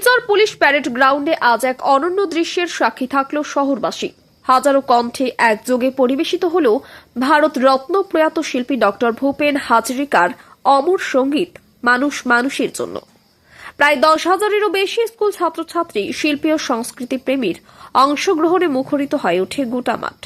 Silchar police parade গ্রাউন্ডে আজ এক অনন্য দৃশ্যের সাক্ষী থাকল শহরবাসী। হাজারো কণ্ঠে একযোগে পরিবেশিত হল ভারত রত্ন প্রয়াত শিল্পী ডক্টর ভূপেন হাজরিকার অমর সংগীত মানুষ মানুষের জন্য। প্রায় দশ হাজারেরও বেশি স্কুল ছাত্রছাত্রী শিল্পী ও সংস্কৃতি প্রেমীর অংশগ্রহণে মুখরিত হয়ে ওঠে গোটা মাঠ।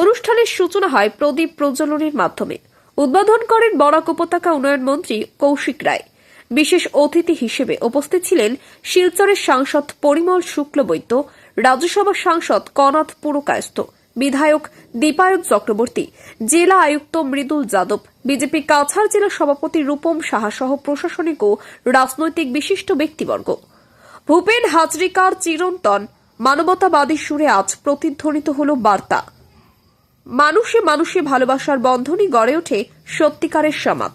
অনুষ্ঠানের সূচনা হয় প্রদীপ প্রজ্বলনের মাধ্যমে। উদ্বোধন করেন বরাক উপত্যকা উন্নয়ন মন্ত্রী কৌশিক রায়। বিশেষ অতিথি হিসেবে উপস্থিত ছিলেন শিলচরের সাংসদ পরিমল শুক্লবৈদ্য, রাজ্যসভার সাংসদ কনাথ পুরকায়স্থ, বিধায়ক দীপায়ক চক্রবর্তী, জেলা আয়ুক্ত মৃদুল যাদব, বিজেপি কাছাড় জেলা সভাপতি রূপম সাহা সহ প্রশাসনিক ও রাজনৈতিক বিশিষ্ট ব্যক্তিবর্গ। ভূপেন হাজরিকার চিরন্তন মানবতাবাদী সুরে আজ প্রতিধ্বনিত হল বার্তা। মানুষে মানুষে ভালোবাসার বন্ধনই গড়ে ওঠে সত্যিকারের সমাজ।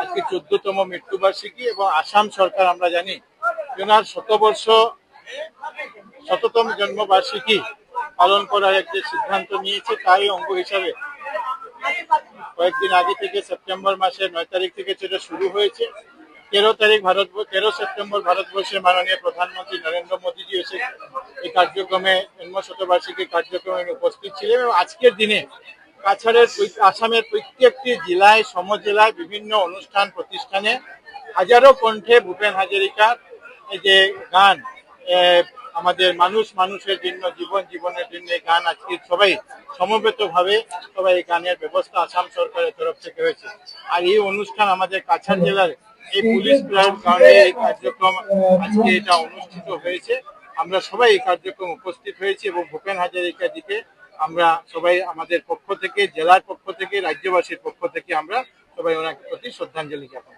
আজকে চোদ্দতম মৃত্যুবার্ষিকী এবং আসাম সরকার, আমরা জানি ওনার শতবর্ষ শততম জন্মবার্ষিকী পালন করার এক যে সিদ্ধান্ত নিয়েছে। তারই অঙ্গ হিসাবে কয়েকদিন আগে থেকে সেপ্টেম্বর মাসের নয় তারিখ থেকে সেটা শুরু হয়েছে। তেরো তারিখ ভারত তেরো সেপ্টেম্বর ভারতবর্ষের মাননীয় প্রধানমন্ত্রী নরেন্দ্র মোদীজি এসে এই কার্যক্রমে জন্ম শতবার্ষিকী কার্যক্রমে উপস্থিত ছিলেন এবং আজকের দিনে কাছাড়ের আসামের প্রত্যেকটি জেলায়, সমজেলায় বিভিন্ন অনুষ্ঠান, প্রতিষ্ঠানে হাজারো কণ্ঠে ভূপেন হাজারিকার যে গান আমাদের মানুষ মানুষের জন্য, জীবন জীবনের জন্য এই গান আজকে সবাই সমবেতভাবে সবাই এই গানের ব্যবস্থা আসাম সরকারের তরফ থেকে হয়েছে। আর এই অনুষ্ঠান আমাদের কাছাড় জেলার এই পুলিশ গ্রাউন্ডে এই কার্যক্রম আজকে এটা অনুষ্ঠিত হয়েছে। আমরা সবাই এই কার্যক্রম উপস্থিত হয়েছি এবং ভূপেন হাজারিকা দিকে আমরা সবাই আমাদের পক্ষ থেকে, জেলার পক্ষ থেকে, রাজ্যবাসীর পক্ষ থেকে আমরা সবাই ওনার প্রতি শ্রদ্ধাঞ্জলি জ্ঞাপন।